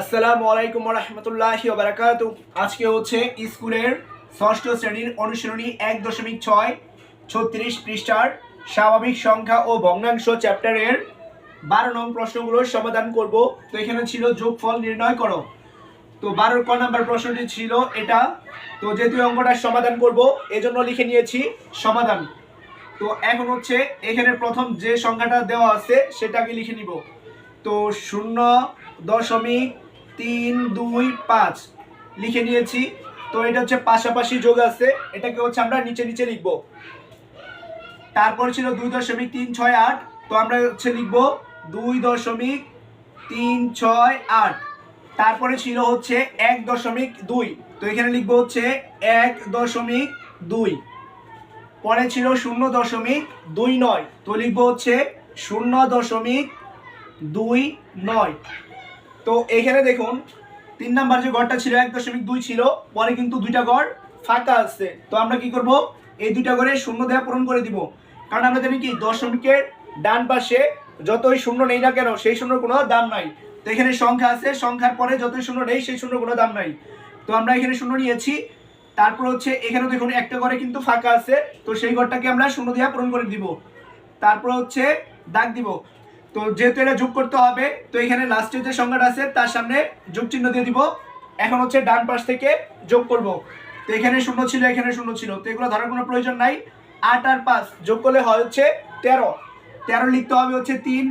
আসসালামু আলাইকুম রহমতুল্লাহি বারাকাত আজকে হচ্ছে স্কুলের ষষ্ঠ শ্রেণির অনুশীলনী এক দশমিক ছয়, ছত্রিশ পৃষ্ঠার স্বাভাবিক সংখ্যা ও ভগ্নাংশ চ্যাপ্টারের বারো নং প্রশ্নগুলোর সমাধান করব। তো এখানে ছিল যোগফল নির্ণয় করো। তো বারোর ক নাম্বার প্রশ্নটি ছিল এটা। তো যেহেতু এই অঙ্কটার সমাধান করব, এজন্য লিখে নিয়েছি সমাধান। তো এখন হচ্ছে এখানে প্রথম যে সংখ্যাটা দেওয়া আছে সেটাকে লিখে নিব। তো শূন্য দশমিক তিন, দুই, পাঁচ। লিখে নিয়েছি। তো এটা হচ্ছে পাশাপাশি যোগ আছে। এটাকে হচ্ছে আমরা নিচে নিচে লিখব। তারপর ছিল দুই দশমিক তিন ছয় আট। তো আমরা হচ্ছে লিখব দুই দশমিক তিন ছয় আট। তারপরে ছিল হচ্ছে এক দশমিক দুই। তো এখানে লিখব হচ্ছে এক দশমিক দুই। পরে ছিল শূন্য দশমিক দুই নয়। তো লিখব হচ্ছে শূন্য দশমিক দুই নয়। তো এখানে দেখুন, তিন নাম্বার যে গড়টা ছিল এক দশমিক দুই ছিল, পরে কিন্তু দুইটা গড় ফাঁকা আছে। তো আমরা কি করব? এই দুইটা গড়ে শূন্য দেওয়া পূরণ করে দিব। কারণ আমরা জানি কি, দশমিকের ডান পাশে যতই শূন্য নেই না কেন, সেই শূন্য কোনো দাম নাই। তো এখানে সংখ্যা আছে, সংখ্যার পরে যতই শূন্য নেই, সেই শূন্য কোনো দাম নাই। তো আমরা এখানে শূন্য নিয়েছি। তারপর হচ্ছে, এখানে দেখুন, একটা ঘরে কিন্তু ফাঁকা আছে। তো সেই ঘরটাকে আমরা শূন্য দিয়ে পূরণ করে দিব। তারপর হচ্ছে, দাগ দিব। তো যেহেতু এটা যোগ করতে হবে, তো এখানে লাস্টে যে সংখ্যাটা আছে, তার সামনে যোগ চিহ্ন দিয়ে দিব। এখন হচ্ছে ডান পাশ থেকে যোগ করব। তো এখানে শূন্য ছিল, এখানে শূন্য ছিল। তো এগুলো ধরার কোনো প্রয়োজন নাই। আট আর পাঁচ যোগ করলে হয় হচ্ছে তেরো। তেরো লিখতে হবে হচ্ছে তিন।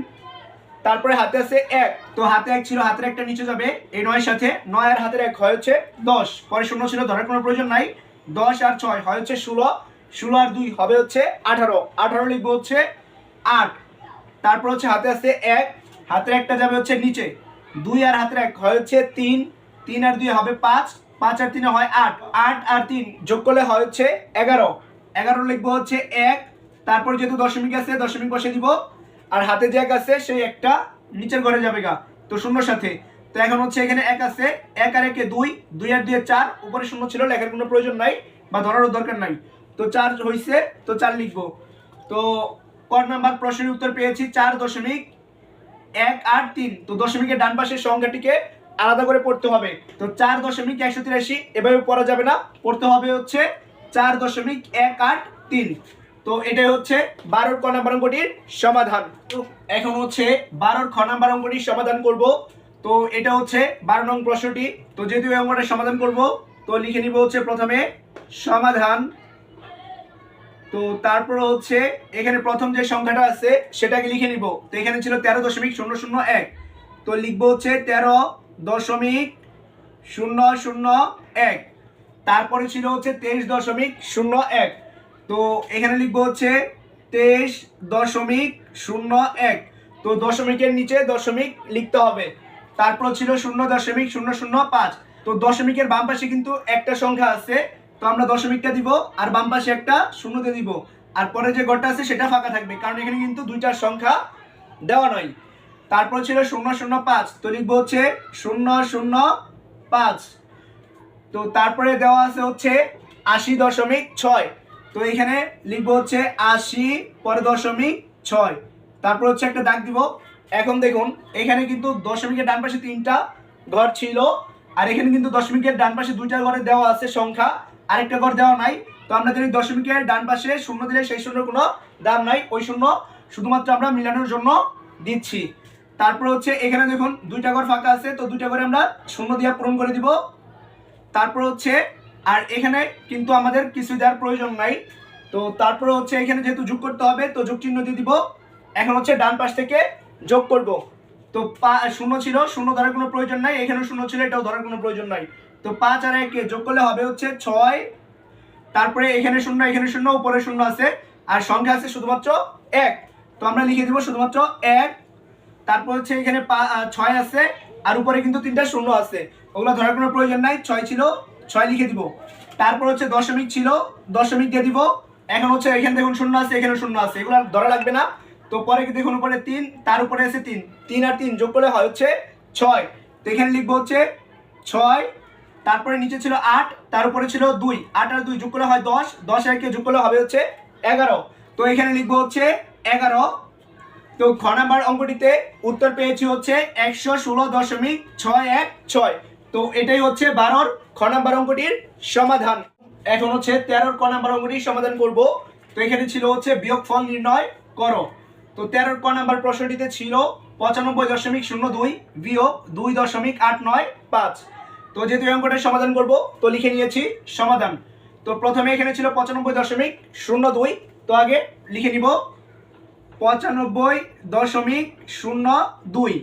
তারপরে হাতে আছে এক। তো হাতে এক ছিল, হাতের একটা নিচে যাবে। এই নয়ের সাথে নয় আর হাতের এক হয় হচ্ছে দশ। পরে শূন্য ছিল, ধরার কোনো প্রয়োজন নাই। দশ আর ছয় হয় হচ্ছে ষোলো। ষোলো আর দুই হবে হচ্ছে আঠারো। আঠারো লিখব হচ্ছে আট। তারপর হচ্ছে হাতে আছে এক, হাতের একটা যাবে হচ্ছে নিচে। দুই আর হাতের এক হয় হচ্ছে তিন তিন আর দুই হবে পাঁচ পাঁচ আর তিনে হয় আট। আট আর তিন যোগ করলে হয় হচ্ছে এগারো। এগারো লিখব হচ্ছে এক, তারপর যেহেতু দশমিক আছে, দশমিক বসে দিব। আর হাতে যে এক আছে, সেই একটা নিচের ঘরে যাবে গা, তো শূন্যর সাথে। তো এখন হচ্ছে এখানে এক আছে, এক আর একে দুই দুই আর দুই চার, উপরে শূন্য ছিল, লেখার কোনো প্রয়োজন নাই বা ধরারও দরকার নাই। তো চার হয়েছে তো চার লিখব। তো কর নাম্বার প্রশ্নের উত্তর পেয়েছি চার দশমিক এক আট তিন। তো দশমিকের ডান পাশের সংখ্যাটিকে আলাদা করে পড়তে হবে। তো চার দশমিক একশো তিরাশি, এভাবে পড়া যাবে না। পড়তে হবে হচ্ছে চার দশমিক এক আট তিন। তো এটাই হচ্ছে বারোর ক নাম্বার অঙ্কটির সমাধান। তো এখন হচ্ছে বারোর খ নাম্বার অঙ্কটির সমাধান করব। তো এটা হচ্ছে বারো নং প্রশ্নটি। তো যেহেতু এই অঙ্কটা সমাধান করব, তো লিখে নিব হচ্ছে প্রথমে সমাধান তো তারপর হচ্ছে, এখানে প্রথম যে সংখ্যাটা আছে, সেটাকে লিখে নিব। তো এখানে ছিল তেরো দশমিক শূন্য শূন্য এক। তো লিখব হচ্ছে তেরো দশমিক শূন্য শূন্য এক। তারপরে ছিল হচ্ছে তেইশ দশমিক শূন্য এক। তো এখানে লিখব হচ্ছে তেইশ দশমিক শূন্য এক। তো দশমিকের নিচে দশমিক লিখতে হবে। তারপর ছিল শূন্য দশমিক শূন্য শূন্য পাঁচ। তো দশমিকের বাম পাশে কিন্তু একটা সংখ্যা আছে তো আমরা দশমিকটা দিব, আর বাম পাশে একটা শূন্য দিয়ে দিব। আর পরে যে গড়টা আছে সেটা ফাঁকা থাকবে, কারণ এখানে কিন্তু দুইটার সংখ্যা দেওয়া নয়। তারপর ছিল শূন্য শূন্য, পাঁচ। তো লিখব হচ্ছে শূন্য শূন্য, পাঁচ। তো তারপরে দেওয়া আছে হচ্ছে আশি দশমিক ছয়। তো এখানে লিখব হচ্ছে আশি পরে দশমিক ছয়। তারপর হচ্ছে একটা দাগ দিব। এখন দেখুন, এখানে কিন্তু দশমিকের ডান পাশে তিনটা ঘর ছিল, আর এখানে কিন্তু দশমিকের ডান পাশে দুইটা ঘরে দেওয়া আছে সংখ্যা। আরেকটা ঘর দেওয়া নাই। তো আমরা জানি দশমিকের ডান পাশে শূন্য দিলে সেই শূন্যর কোনো দাম নাই। ওই শূন্য শুধুমাত্র আমরা মিলানোর জন্য দিচ্ছি। তারপর হচ্ছে এখানে দেখুন, দুইটা ঘর ফাঁকা আছে, তো দুইটা ঘরে আমরা শূন্য দিয়ে পূরণ করে দিব। তারপর হচ্ছে, আর এখানে কিন্তু আমাদের কিছু দেওয়ার প্রয়োজন নাই। তো তারপর হচ্ছে এখানে যেহেতু যোগ করতে হবে, তো যোগ চিহ্ন দিয়ে দিব। এখন হচ্ছে ডান পাশ থেকে যোগ করব। তো শূন্য ছিল, শূন্য ধরার কোনো প্রয়োজন নাই। এখানে শূন্য ছিল, এটাও ধরার কোনো প্রয়োজন নাই। তো পাঁচ আর একে যোগ করলে হবে হচ্ছে ছয়। তারপরে এখানে শূন্য এখানে শূন্য, উপরে শূন্য আছে। আর সংখ্যা আছে শুধুমাত্র এক। তো আমরা লিখে দিব শুধুমাত্র এক। তারপর হচ্ছে এখানে ছয় আছে। আর উপরে কিন্তু তিনটা শূন্য আছে। ওগুলো ধরার কোনো প্রয়োজন নাই। ছয় ছিল, ছয় লিখে দিব। তারপর হচ্ছে দশমিক ছিল, দশমিক দিয়ে দিব। এখন হচ্ছে এখানে দেখুন শূন্য আছে, এখানে শূন্য আছে। এগুলো ধরা লাগবে না। তো পরে দেখুন উপরে তিন, তার উপরে আছে তিন। তিন আর তিন যোগ করলে হয় হচ্ছে ছয়। তো এখানে লিখব হচ্ছে ছয়। তারপরে নিচে ছিল আট, তার উপরে ছিল দুই। আট আর দুই যোগ করলে হয় দশ। দশ আর কে যোগ করলে হবে হচ্ছে এগারো। তো এখানে লিখব হচ্ছে এগারো। তো খ নাম্বার অঙ্কটিতে উত্তর পেয়েছি হচ্ছে একশো ষোলো দশমিক ছয় এক ছয়। তো এটাই হচ্ছে বারোর খ নাম্বার অঙ্কটির সমাধান। এখন হচ্ছে তেরোর ক নাম্বার অঙ্কটির সমাধান করব। তো এখানে ছিল হচ্ছে বিয়োগফল নির্ণয় করো। তো তেরোর ক নাম্বার প্রশ্নটিতে ছিল পঁচানব্বই দশমিক শূন্য দুই বিয়োগ দুই দশমিক আট নয় পাঁচ। তো যেহেতু অঙ্কটার সমাধান করব, তো লিখে নিয়েছি সমাধান। তো প্রথমে এখানে ছিল পঁচানব্বই দশমিক শূন্য দুই, তো আগে লিখে নিব পঁচানব্বই দশমিক শূন্য দুই।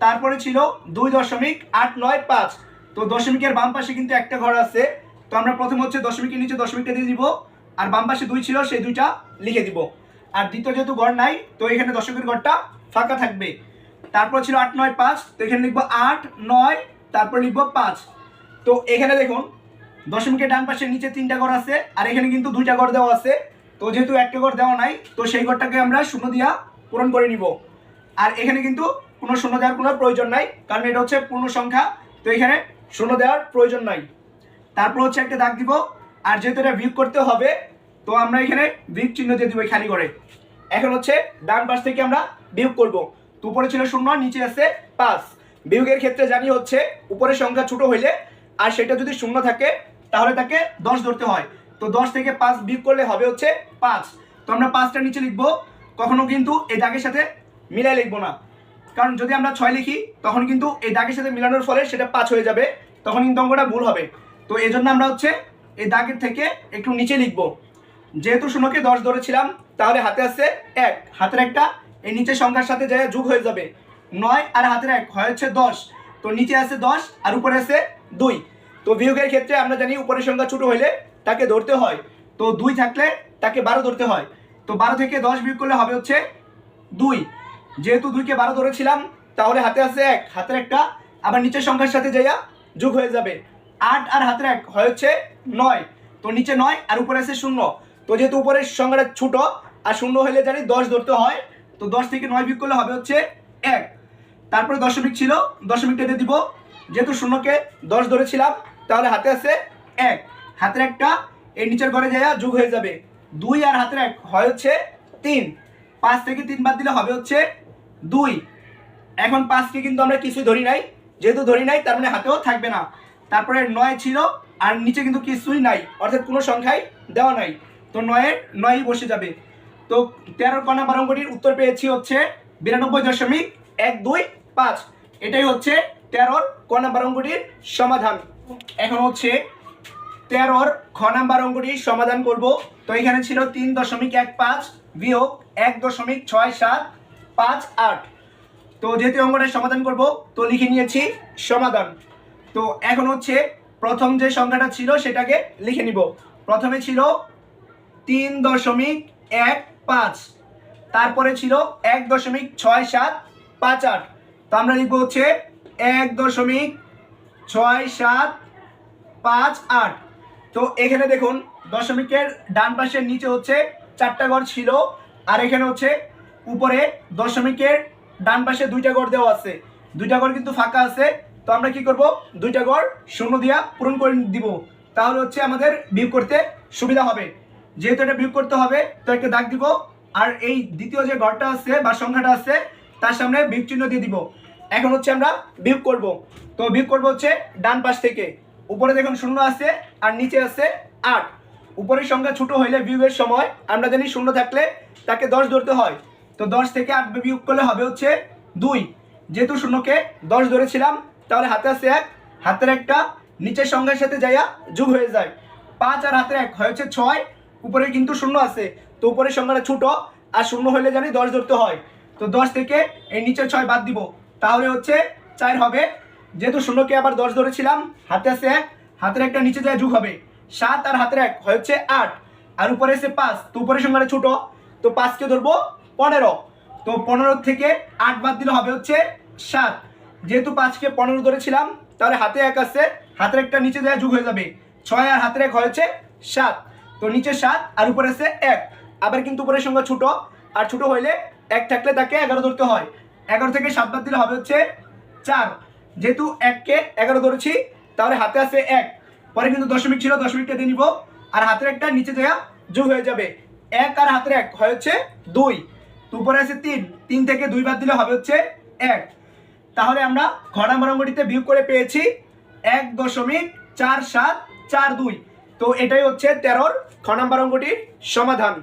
তারপরে ছিল দুই দশমিক আট নয় পাঁচ। তো দশমিকের বাম পাশে কিন্তু একটা ঘর আছে, তো আমরা প্রথম হচ্ছে দশমিকের নিচে দশমিকটা দিয়ে দিব, আর বাম পাশে দুই ছিল, সেই দুইটা লিখে দিব। আর দ্বিতীয় যেহেতু ঘর নাই, তো এখানে দশমিকের ঘরটা ফাঁকা থাকবে। তারপর ছিল আট নয় পাঁচ, তো এখানে লিখব আট নয় তারপর লিখব পাঁচ। তো এখানে দেখুন, দশমিকের ডান পাশে নিচে তিনটা ঘর আছে, আর এখানে কিন্তু দুইটা ঘর দেওয়া আছে। তো যেহেতু একটা ঘর দেওয়া নাই, তো সেই ঘরটাকে আমরা শূন্য দিয়া পূরণ করে নিব। আর এখানে কিন্তু কোনো শূন্য দেওয়ার কোনো প্রয়োজন নাই, কারণ এটা হচ্ছে পূর্ণ সংখ্যা। তো এখানে শূন্য দেওয়ার প্রয়োজন নাই। তারপর হচ্ছে একটা দাগ দিব, আর যেহেতু এটা বিয়োগ করতে হবে, তো আমরা এখানে বিয়োগ চিহ্ন দিয়ে দিব খালি করে এখন হচ্ছে ডান পাশ থেকে আমরা বিয়োগ করব। তো উপরে ছিল শূন্য, নিচে আছে পাঁচ। বিয়োগের ক্ষেত্রে জানি হচ্ছে উপরের সংখ্যা ছোট হইলে আর সেটা যদি শূন্য থাকে, তাহলে তাকে দশ ধরতে হয়। তো দশ থেকে পাঁচ বিয়োগ করলে হবে হচ্ছে পাঁচ। তো আমরা পাঁচটা নিচে লিখব। কখনো কিন্তু এই দাগের সাথে মিলাই লিখব না। কারণ যদি আমরা ছয় লিখি, তখন কিন্তু এই দাগের সাথে মিলানোর ফলে সেটা পাঁচ হয়ে যাবে। তখন কিন্তু অঙ্কটা ভুল হবে। তো এই জন্য আমরা হচ্ছে এই দাগের থেকে একটু নিচে লিখব। যেহেতু শূন্যকে দশ ধরেছিলাম, তাহলে হাতে আছে এক। হাতের একটা, এই নিচের সংখ্যার সাথে যায় যোগ হয়ে যাবে নয় আর হাতের এক হয় হচ্ছে দশ। তো নিচে আছে দশ আর উপরে আছে দুই। তো বিয়োগের ক্ষেত্রে আমরা জানি উপরের সংখ্যা ছোট হইলে তাকে ধরতে হয়। তো দুই থাকলে তাকে বারো ধরতে হয়। তো বারো থেকে দশ বিয়োগ করলে হবে হচ্ছে দুই। যেহেতু দুইকে বারো ধরেছিলাম, তাহলে হাতে আছে এক, হাতের একটা। আবার নিচের সংখ্যার সাথে যাইয়া যোগ হয়ে যাবে। আট আর হাতের এক হয় হচ্ছে নয়। তো নিচে নয় আর উপরে আছে শূন্য। তো যেহেতু উপরের সংখ্যাটা ছোট আর শূন্য হলে জানি দশ ধরতে হয়, তো দশ থেকে নয় বিয়োগ করলে হবে হচ্ছে এক। তারপরে দশমিক ছিল দশমিকটা দিয়ে দিব। যেহেতু শূন্যকে দশ ধরেছিলাম, তাহলে হাতে আছে এক। হাতের একটা এই নিচের ঘরে যাইয়া যোগ হয়ে যাবে। দুই আর হাতের এক হয় হচ্ছে তিন। পাঁচ থেকে তিন বাদ দিলে হবে হচ্ছে দুই। এখন পাঁচকে কিন্তু আমরা কিছুই ধরি নাই। যেহেতু ধরি নাই, তার মানে হাতেও থাকবে না। তারপরে নয় ছিল, আর নিচে কিন্তু কিছুই নাই। অর্থাৎ কোনো সংখ্যাই দেওয়া নাই। তো নয়ের, নয়ই বসে যাবে। তো তেরোর কণা বারঙ্গটির উত্তর পেয়েছি হচ্ছে বিরানব্বই দশমিক এক দুই পাঁচ। এটাই হচ্ছে তেরোর ক নাম্বার অঙ্কটির সমাধান। এখন হচ্ছে তেরোর খ নাম্বার অঙ্কটির সমাধান করব। তো এখানে ছিল তিন দশমিক এক পাঁচ বিয়োগ এক দশমিক ছয় সাত পাঁচ আট। তো যেহেতু অঙ্কটার সমাধান করব, তো লিখে নিয়েছি সমাধান। তো এখন হচ্ছে প্রথম যে সংখ্যাটা ছিল সেটাকে লিখে নিব। প্রথমে ছিল তিন দশমিক এক পাঁচ। তারপরে ছিল এক দশমিক ছয় সাত পাঁচ আট। তো আমরা লিখব হচ্ছে এক দশমিক ছয় সাত পাঁচ আট। তো এখানে দেখুন, দশমিকের ডান পাশের নিচে হচ্ছে চারটা ঘর ছিল, আর এখানে হচ্ছে উপরে দশমিকের ডান পাশে দুইটা ঘর দেওয়া আছে। দুইটা ঘর কিন্তু ফাঁকা আছে। তো আমরা কি করব? দুইটা ঘর শূন্য দিয়া পূরণ করে দিব। তাহলে হচ্ছে আমাদের বিয়োগ করতে সুবিধা হবে। যেহেতু এটা বিয়োগ করতে হবে, তো একটা দাগ দিব। আর এই দ্বিতীয় যে ঘরটা আছে বা সংখ্যাটা আছে তার সামনে বিয়োগ চিহ্ন দিয়ে দিব। এখন হচ্ছে আমরা বিয়োগ করব। তো বিয়োগ করব হচ্ছে ডান পাশ থেকে। উপরে দেখুন শূন্য আছে আর নিচে আছে আট। উপরের সংখ্যা ছোট হইলে বিয়োগের সময় আমরা জানি শূন্য থাকলে তাকে দশ ধরতে হয়। তো দশ থেকে আট বিয়োগ করলে হবে হচ্ছে দুই। যেহেতু শূন্যকে দশ ধরেছিলাম, তাহলে হাতে আছে এক। হাতের একটা নিচের সংখ্যার সাথে যাইয়া যোগ হয়ে যায়। পাঁচ আর হাতের এক হয় হচ্ছে ছয়। উপরে কিন্তু শূন্য আছে। তো উপরের সংখ্যাটা ছোট আর শূন্য হইলে জানি দশ ধরতে হয়। তো দশ থেকে এই নিচের ছয় বাদ দিব। তাহলে হচ্ছে চার হবে। যেহেতু শূন্যকে আবার দশ ধরেছিলাম, হাতে আছে এক, হাতের একটা নিচে যায় যোগ হবে। সাত আর হাতের এক হচ্ছে আট। আর উপরে এসে পাঁচ, তো উপরের সংখ্যাটা ছোট। তো পাঁচকে ধরবো পনেরো। তো পনেরো থেকে আট বাদ দিলে হবে হচ্ছে সাত। যেহেতু পাঁচকে পনেরো ধরেছিলাম, তাহলে হাতে এক আছে, হাতের একটা নিচে দেওয়া যোগ হয়ে যাবে। ছয় আর হাতের এক হয়েছে সাত। তো নিচে সাত আর উপরে আছে এক। আবার কিন্তু উপরের সংখ্যা ছোট। আর ছোট হইলে এক থাকলে তাকে এগারো ধরতে হয়। এগারো থেকে সাত বাদ দিলে হবে হচ্ছে চার। যেহেতু এককে এগারো ধরেছি, তাহলে হাতে আছে এক। পরে কিন্তু দশমিক ছিল দশমিকটা দিয়ে নিব। আর হাতের একটা নিচে দেওয়া যোগ হয়ে যাবে। এক আর হাতের এক হয় হচ্ছে দুই। উপরে আছে তিন। তিন থেকে দুই বাদ দিলে হবে হচ্ছে এক। তাহলে আমরা ঘ নাম্বার অঙ্কটিতে বিয়োগ করে পেয়েছি এক দশমিক চার সাত চার দুই। তো এটাই হচ্ছে তেরোর খ নাম্বার অঙ্কটির সমাধান।